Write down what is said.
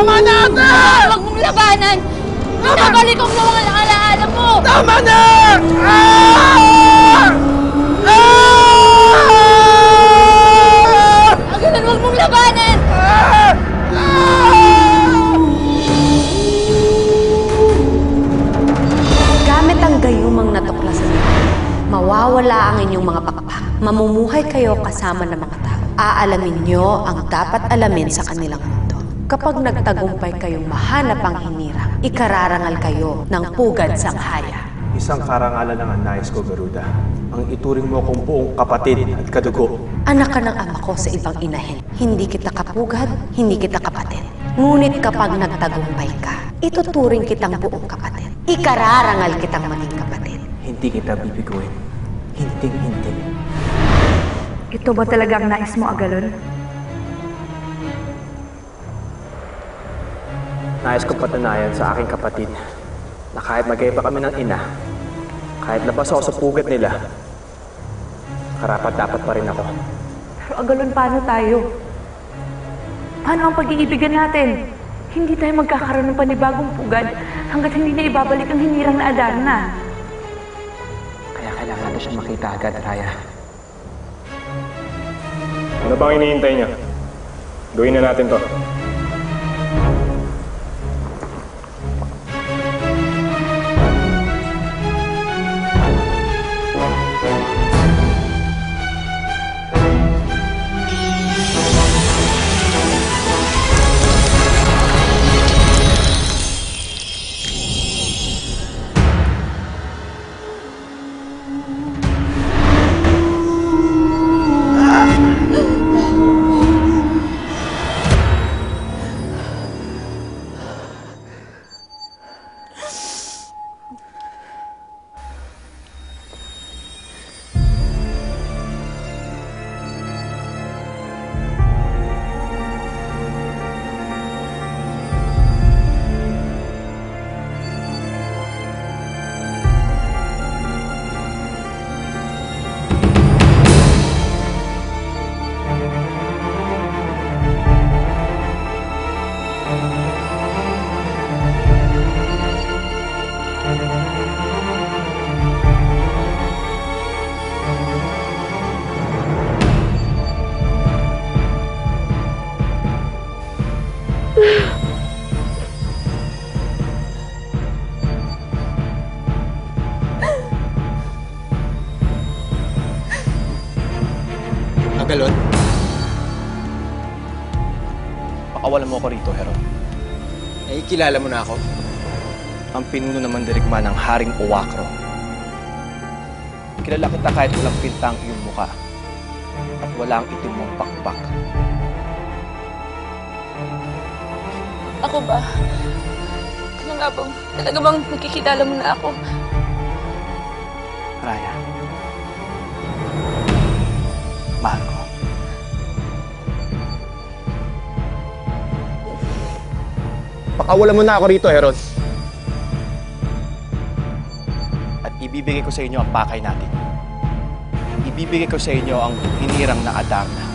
Tama na, ate! Huwag mong labanan! Binabalik ang mga alaala mo! Tama na! Ah! Ah! Agalan, huwag mong labanan! Ah! Gamit ang gayumang natuklasan mo, mawawala ang inyong mga pakpak. Mamumuhay kayo kasama ng mga tao. Aalamin nyo ang dapat alamin sa kanilang. Kapag nagtagumpay kayong mahanap ang hinirang, ikararangal kayo ng pugad sang haya. Isang karangalan ang nais ko, Garuda. Ang ituring mo kong buong kapatid at kadugo. Anak ka ng ama ko sa ibang inahin. Hindi kita kapugad, hindi kita kapatid. Ngunit kapag nagtagumpay ka, ituturing kitang buong kapatid. Ikararangal kitang maging kapatid. Hindi kita bibiguin. Hinting-hinting. Ito ba talaga ang nais mo, Agalon? Nais ko patunayan sa aking kapatid na kahit magkaiba kami ng ina, kahit labas ako sa pugat nila, karapat dapat pa rin ako. Pero Agalon, paano tayo? Paano ang pag-iibigan natin? Hindi tayo magkakaroon ng panibagong pugad hanggat hindi na ibabalik ang hinirang na Adarna. Kaya kailangan natin siya makita agad, Raya. Ano bang iniintay niya? Gawin na natin to. Agalon? Pakawalan mo ako rito, Hero. Nakikilala mo na ako. Ang pinuno naman dirigma ng Haring Uwakro. Kilala kita kahit walang pintang iyong muka at wala ang itim mong pakpak. Ako ba? Ano nga bang, talaga bang nakikilala mo na ako? Raya. Pakawalan mo na ako rito, Heron. At ibibigay ko sa inyo ang pakay natin. Ibibigay ko sa inyo ang hinirang na Adarna.